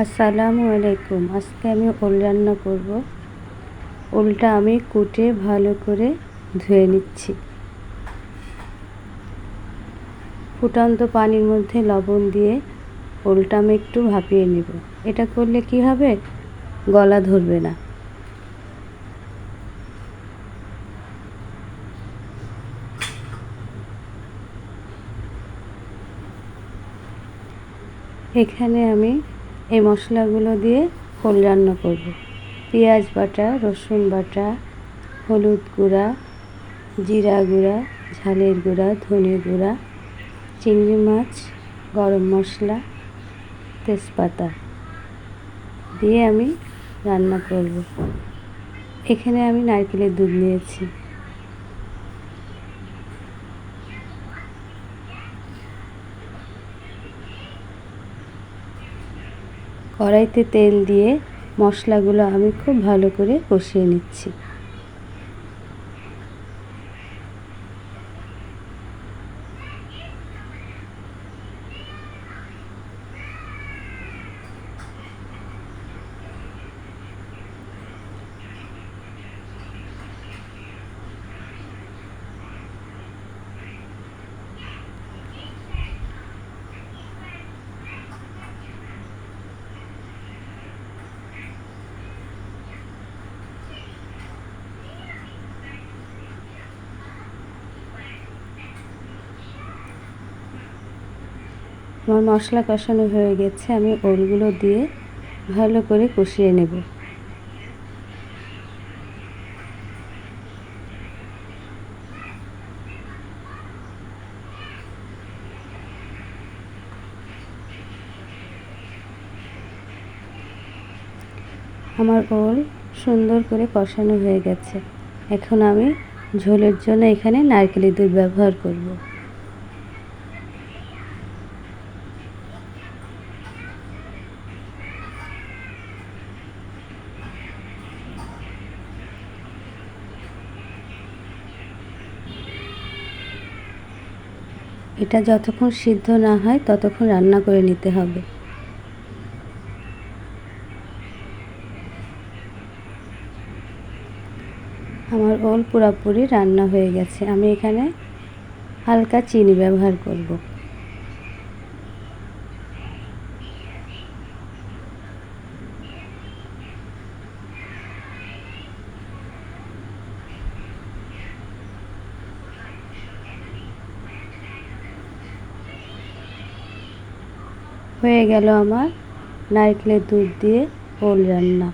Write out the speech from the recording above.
আসসালামু আলাইকুম। আজকে আমি ওল রান্না করব। ওলটা আমি কুটে ভালো করে ধুয়ে নিচ্ছি। ফুটন্ত পানির মধ্যে লবণ দিয়ে ওলটা আমি একটু ভাপিয়ে নেব। এটা করলে কি হবে? গলা ধরবে না। এখানে আমি এই মশলাগুলো দিয়ে ওল রান্না করব। পেঁয়াজ বাটা, রসুন বাটা, হলুদ গুঁড়া, জিরা গুঁড়া, ঝালের গুঁড়া, ধনে গুঁড়া, চিংড়ি মাছ, গরম মশলা, তেজপাতা দিয়ে আমি রান্না করব। এখানে আমি নারকেলের দুধ নিয়েছি। কড়াইতে তেল দিয়ে মশলাগুলো আমি খুব ভালো করে কষিয়ে নিচ্ছি। আমার মশলা কষানো হয়ে গেছে, আমি ওলগুলো দিয়ে ভালো করে কষিয়ে নেব। আমার ওল সুন্দর করে কষানো হয়ে গেছে। এখন আমি ঝোলের জন্য এখানে নারকেলের দুধ ব্যবহার করব। এটা যতক্ষণ সিদ্ধ না হয়, ততক্ষণ রান্না করে নিতে হবে। আমার ওল পুরাপুরি রান্না হয়ে গেছে। আমি এখানে হালকা চিনি ব্যবহার করব। হয়ে গেল আমার নারকেলের দুধ দিয়ে ওল রান্না।